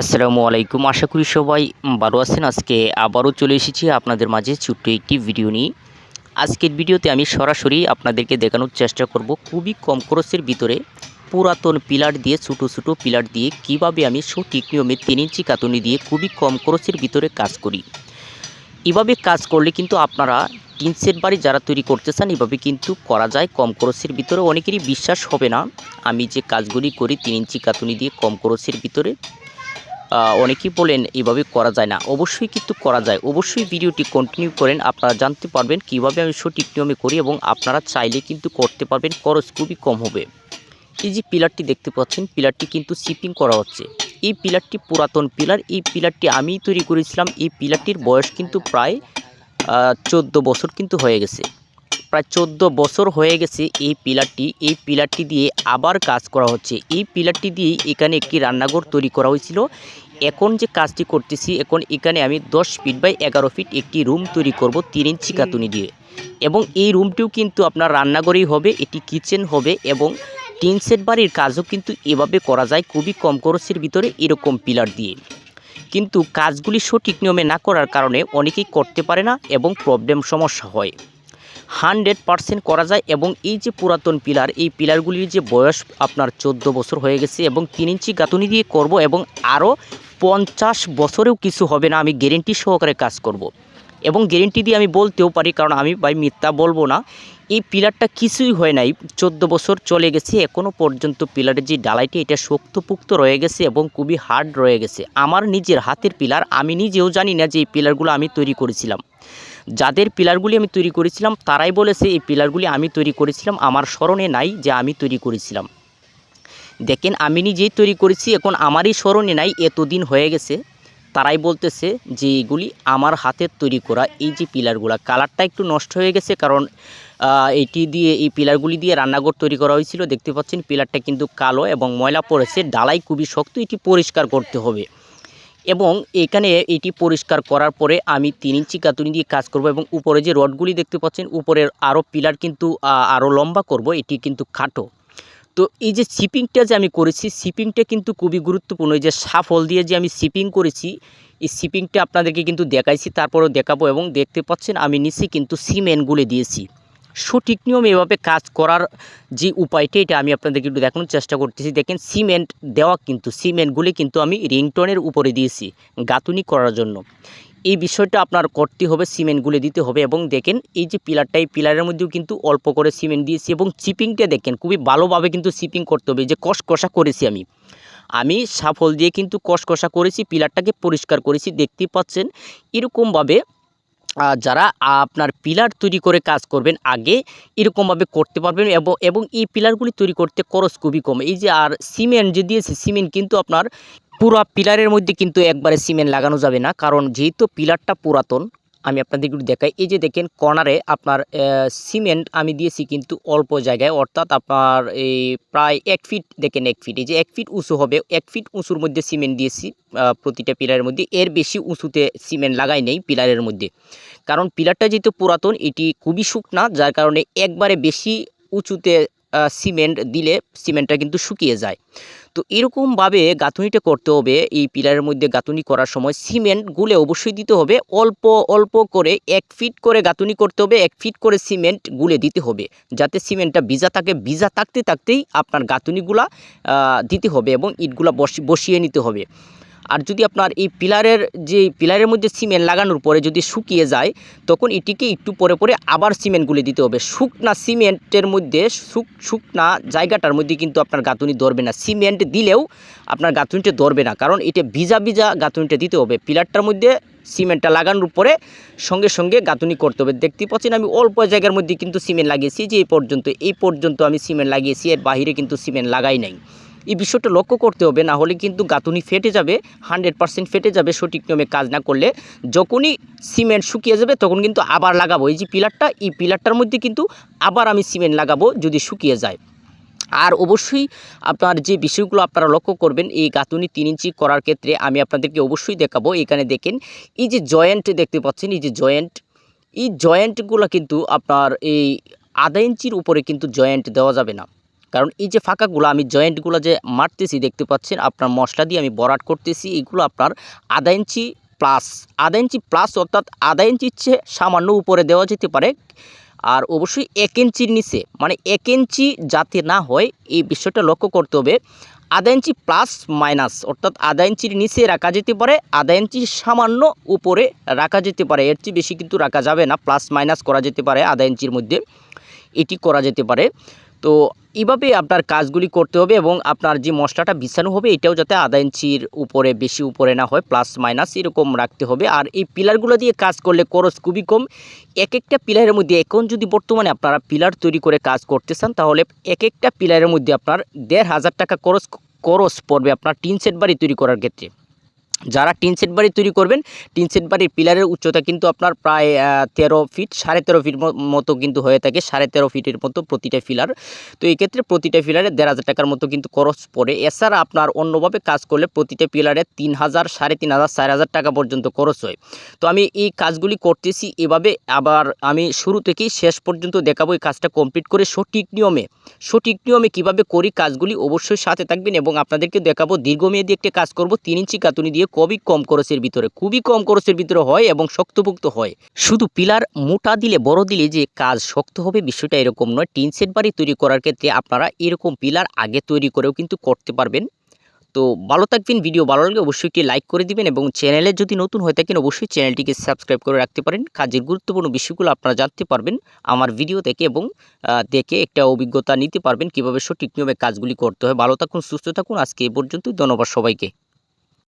আসসালামু আলাইকুম। আশা করি সবাই ভালো আছেন। আজকে আবারও চলে এসেছি আপনাদের মাঝে ছোট্ট একটি ভিডিও নিয়ে। আজকের ভিডিওতে আমি সরাসরি আপনাদেরকে দেখানোর চেষ্টা করব খুবই কম খরচের ভিতরে পুরাতন পিলার দিয়ে, ছোটো ছোটো পিলার দিয়ে কীভাবে আমি সঠিক নিয়মে তিন ইঞ্চি কাতুনি দিয়ে খুবই কম খরচের ভিতরে কাজ করি। এভাবে কাজ করলে কিন্তু আপনারা টিন সেট বাড়ি যারা তৈরি করতে চান, এভাবে কিন্তু করা যায়। কম খরচের ভিতরে অনেকেরই বিশ্বাস হবে না, আমি যে কাজগুলি করি তিন ইঞ্চি কাতুনি দিয়ে কম খরচের ভিতরে। অনেকেই বলেন এভাবে করা যায় না। অবশ্যই কিন্তু করা যায়। অবশ্যই ভিডিওটি কন্টিনিউ করেন। আপনারা জানতে পারবেন কীভাবে আমি সঠিক নিয়মে করি এবং আপনারা চাইলে কিন্তু করতে পারবেন। খরচ খুবই কম হবে। এই যে পিলারটি দেখতে পাচ্ছেন, পিলারটি কিন্তু শিপিং করা হচ্ছে। এই পিলারটি পুরাতন পিলার। এই পিলারটি আমিই তৈরি করেছিলাম। এই পিলারটির বয়স কিন্তু প্রায় চোদ্দ বছর কিন্তু হয়ে গেছে। প্রায় চোদ্দ বছর হয়ে গেছে এই পিলারটি। এই পিলারটি দিয়ে আবার কাজ করা হচ্ছে। এই পিলারটি দিয়ে এখানে একটি রান্নাঘর তৈরি করা হয়েছিল। এখন যে কাজটি করতেছি, এখন এখানে আমি দশ ফিট বাই এগারো ফিট একটি রুম তৈরি করব তিন ইঞ্চি কাতুনি দিয়ে। এবং এই রুমটিও কিন্তু আপনার রান্নাঘরেই হবে, এটি কিচেন হবে এবং টিন সেট বাড়ির কাজও কিন্তু এভাবে করা যায়। খুবই কম খরচের ভিতরে এরকম পিলার দিয়ে। কিন্তু কাজগুলি সঠিক নিয়মে না করার কারণে অনেকেই করতে পারে না এবং প্রবলেম সমস্যা হয়। হানড্রেড পারসেন্ট করা যায় এবং এই যে পুরাতন পিলার, এই পিলারগুলির যে বয়স আপনার চোদ্দ বছর হয়ে গেছে এবং তিন ইঞ্চি গাঁথুনি দিয়ে করব এবং আরও পঞ্চাশ বছরেও কিছু হবে না, আমি গ্যারেন্টি সহকারে কাজ করব। এবং গ্যারেন্টি দিয়ে আমি বলতেও পারি, কারণ আমি ভাই মিথ্যা বলব না, এই পিলারটা কিছুই হয় নাই, চোদ্দ বছর চলে গেছে এখনও পর্যন্ত পিলারের যে ডালাইটি, এটা শক্তপুক্ত রয়ে গেছে এবং খুবই হার্ড রয়ে গেছে আমার নিজের হাতের পিলার, আমি নিজেও জানি না যে এই পিলারগুলো আমি তৈরি করেছিলাম যাদের পিলারগুলি আমি তৈরি করেছিলাম, তারাই বলেছে, এই পিলারগুলি আমি তৈরি করেছিলাম, আমার স্মরণে নাই যে আমি তৈরি করেছিলাম। দেখেন, আমি নিজেই তৈরি করেছি, এখন আমারই স্মরণে নাই, এতদিন হয়ে গেছে। তারাই বলতেছে যে, এগুলি আমার হাতের তৈরি করা এই যে পিলারগুলো, কালারটা একটু নষ্ট হয়ে গেছে, কারণ এটি দিয়ে, এই পিলারগুলি দিয়ে রান্নাঘর তৈরি করা হয়েছিল। দেখতে পাচ্ছেন, পিলারটা কিন্তু কালো এবং ময়লা পড়েছে, ডালাই খুবই শক্ত, এটি পরিষ্কার করতে হবে। এবং এখানে এটি পরিষ্কার করার পরে আমি তিন ইঞ্চি কাতুনি দিয়ে কাজ করব এবং উপরে যে রডগুলি দেখতে পাচ্ছেন, উপরের আরও পিলার কিন্তু আরও লম্বা করব, এটি কিন্তু খাটো। তো এই যে শিপিংটা যে আমি করেছি, শিপিংটা কিন্তু খুবই গুরুত্বপূর্ণ। এই যে সাফল দিয়ে যে আমি শিপিং করেছি, এই শিপিংটা আপনাদেরকে কিন্তু দেখাইছি, তারপরেও দেখাবো এবং দেখতে পাচ্ছেন আমি নিচে কিন্তু সিমেন্ট গুলে দিয়েছি। সঠিক নিয়মে এভাবে কাজ করার যে উপায়টা, এটা আমি আপনাদেরকে একটু দেখানোর চেষ্টা করতেছি। দেখেন, সিমেন্ট দেওয়া কিন্তু, সিমেন্টগুলি কিন্তু আমি রিংটনের উপরে দিয়েছি গাঁথুনি করার জন্য। এই বিষয়টা আপনার করতে হবে, সিমেন্টগুলো দিতে হবে এবং দেখেন, এই যে পিলারটা, এই পিলারের মধ্যেও কিন্তু অল্প করে সিমেন্ট দিয়েছি এবং চিপিংটা দেখেন, খুবই ভালোভাবে কিন্তু চিপিং করতে হবে যে কষ কষা করেছি আমি। আমি সাফল দিয়ে কিন্তু কষ কষা করেছি, পিলারটাকে পরিষ্কার করেছি, দেখতেই পাচ্ছেন, এরকমভাবে যারা আপনার পিলার তৈরি করে কাজ করবেন, আগে এরকমভাবে করতে পারবেন এবং এবং এই পিলারগুলি তৈরি করতে খরচ খুবই কম। এই যে, আর সিমেন্ট যে দিয়েছে, সিমেন্ট কিন্তু আপনার পুরা পিলারের মধ্যে কিন্তু একবারে সিমেন্ট লাগানো যাবে না, কারণ যেহেতু পিলারটা পুরাতন আমি আপনাদের একটু দেখাই। এই যে দেখেন কর্নারে আপনার সিমেন্ট আমি দিয়েছি কিন্তু অল্প জায়গায়, অর্থাৎ আপনার এই প্রায় এক ফিট দেখেন এক ফিট এই যে এক ফিট উঁচু হবে, এক ফিট উঁচুর মধ্যে সিমেন্ট দিয়েছি প্রতিটা পিলারের মধ্যে। এর বেশি উঁচুতে সিমেন্ট লাগাই নেই পিলারের মধ্যে। কারণ পিলারটা যেহেতু পুরাতন, এটি খুবই শুকনা, যার কারণে একবারে বেশি উঁচুতে সিমেন্ট দিলে সিমেন্টটা কিন্তু শুকিয়ে যায়। তো এরকমভাবে গাঁথুনিটা করতে হবে, এই পিলারের মধ্যে গাঁথুনি করার সময়। সিমেন্ট গুলে অবশ্যই দিতে হবে, অল্প অল্প করে এক ফিট করে গাঁথুনি করতে হবে, এক ফিট করে সিমেন্ট গুলে দিতে হবে, যাতে সিমেন্টটা ভিজা থাকে। ভিজা থাকতে থাকতেই আপনার গাঁথুনিগুলা দিতে হবে এবং ইটগুলা বসি, বসিয়ে নিতে হবে। আর যদি আপনার এই পিলারের যে, পিলারের মধ্যে সিমেন্ট লাগানোর পরে যদি শুকিয়ে যায়, তখন এটিকে একটু পরে পরে আবার সিমেন্ট গুলে দিতে হবে। শুকনা সিমেন্টের মধ্যে, শুক, শুকনা জায়গাটার মধ্যে কিন্তু আপনার গাঁথুনি ধরবে না। সিমেন্ট দিলেও আপনার গাঁথুনিটা ধরবে না, কারণ এটা ভিজা ভিজা গাঁথুনিটা দিতে হবে। পিলারটার মধ্যে সিমেন্টটা লাগানোর পরে সঙ্গে সঙ্গে গাঁথুনি করতে হবে। দেখতে পাচ্ছেন আমি অল্প জায়গার মধ্যে কিন্তু সিমেন্ট লাগিয়েছি, যে এই পর্যন্ত এই পর্যন্ত আমি সিমেন্ট লাগিয়েছি, এর বাইরে কিন্তু সিমেন্ট লাগাই নাই। এই বিষয়টা লক্ষ্য করতে হবে, না হলে কিন্তু গাঁথুনি ফেটে যাবে হান্ড্রেড পার্সেন্ট ফেটে যাবে, সঠিক নিয়মে কাজ না করলে। যখনই সিমেন্ট শুকিয়ে যাবে, তখন কিন্তু আবার লাগাবো। এই যে পিলারটা, এই পিলারটার মধ্যে কিন্তু আবার আমি সিমেন্ট লাগাবো যদি শুকিয়ে যায়। আর অবশ্যই আপনার যে বিষয়গুলো আপনারা লক্ষ্য করবেন, এই গাঁথুনি তিন ইঞ্চি করার ক্ষেত্রে আমি আপনাদেরকে অবশ্যই দেখাবো। এখানে দেখেন, এই যে জয়েন্ট দেখতে পাচ্ছেন, এই যে জয়েন্ট এই জয়েন্টগুলো কিন্তু আপনার এই আধা ইঞ্চির উপরে কিন্তু জয়েন্ট দেওয়া যাবে না। কারণ এই যে ফাঁকাগুলো, আমি জয়েন্টগুলো যে মারতেছি দেখতে পাচ্ছেন, আপনার মশলা দিয়ে আমি বরাট করতেছি এইগুলো আপনার আধা ইঞ্চি প্লাস আধা ইঞ্চি প্লাস অর্থাৎ আধা ইঞ্চির চেয়ে সামান্য উপরে দেওয়া যেতে পারে। আর অবশ্যই এক ইঞ্চির নিচে মানে এক ইঞ্চি যাতে না হয়, এই বিষয়টা লক্ষ্য করতে হবে। আধা ইঞ্চি প্লাস মাইনাস অর্থাৎ আধা ইঞ্চির নিচে রাখা যেতে পারে, আধা ইঞ্চি সামান্য উপরে রাখা যেতে পারে। এর চেয়ে বেশি কিন্তু রাখা যাবে না প্লাস মাইনাস করা যেতে পারে আধা ইঞ্চির মধ্যে। এটি করা যেতে পারে। তো এইভাবে আপনার কাজগুলি করতে হবে এবং আপনার যে মশলাটা বিছানো হবে, এটাও যাতে আধা ইঞ্চির উপরে, বেশি উপরে না হয় প্লাস মাইনাস এরকম রাখতে হবে। আর এই পিলারগুলো দিয়ে কাজ করলে খরচ খুবই কম। এক একটা পিলারের মধ্যে, এখন যদি বর্তমানে আপনারা পিলার তৈরি করে কাজ করতে চান, তাহলে এক একটা পিলারের মধ্যে আপনার দেড় হাজার টাকা খরচ খরচ পড়বে আপনার টিন সেট বাড়ি তৈরি করার ক্ষেত্রে। যারা টিন সেট বাড়ি তৈরি করবেন, টিন সেট বাড়ির পিলারের উচ্চতা কিন্তু আপনার প্রায় তেরো ফিট, সাড়ে তেরো ফিট মতো কিন্তু হয়ে থাকে, সাড়ে তেরো ফিটের মতো প্রতিটা পিলার তো এই ক্ষেত্রে প্রতিটা পিলারে দেড় হাজার টাকার মতো কিন্তু খরচ পড়ে। এছাড়া আপনার অন্যভাবে কাজ করলে প্রতিটা পিলারে তিন হাজার, সাড়ে তিন হাজার, চার হাজার টাকা পর্যন্ত খরচ হয়। তো আমি এই কাজগুলি করতেছি এভাবে, আবার আমি শুরু থেকেই শেষ পর্যন্ত দেখাবো এই কাজটা কমপ্লিট করে সঠিক নিয়মে। সঠিক নিয়মে কীভাবে করি কাজগুলি অবশ্যই সাথে থাকবেন এবং আপনাদেরকে দেখাবো দীর্ঘমেয়াদী একটি কাজ করব, তিন ইঞ্চি কাতুনি দিয়ে খুবই কম খরচের ভিতরে, খুবই কম খরচের ভিতরে হয় এবং শক্তপোক্ত হয়। শুধু পিলার মোটা দিলে বড় দিলে যে কাজ শক্ত হবে বিষয়টা এরকম নয়। টিন সেট বাড়ি তৈরি করার ক্ষেত্রে আপনারা এরকম পিলার আগে তৈরি করেও কিন্তু করতে পারবেন। তো ভালো থাকবেন, ভিডিও ভালো লাগলে অবশ্যই একটি লাইক করে দিবেন এবং চ্যানেলে যদি নতুন হয়ে থাকেন অবশ্যই চ্যানেলটিকে সাবস্ক্রাইব করে রাখতে পারেন। কাজের গুরুত্বপূর্ণ বিষয়গুলো আপনারা জানতে পারবেন, আমার ভিডিও থেকে এবং দেখে একটা অভিজ্ঞতা নিতে পারবেন কীভাবে সঠিক নিয়মে কাজগুলি করতে হয়। ভালো থাকুন, সুস্থ থাকুন। আজকে এ পর্যন্তই, ধন্যবাদ সবাইকে।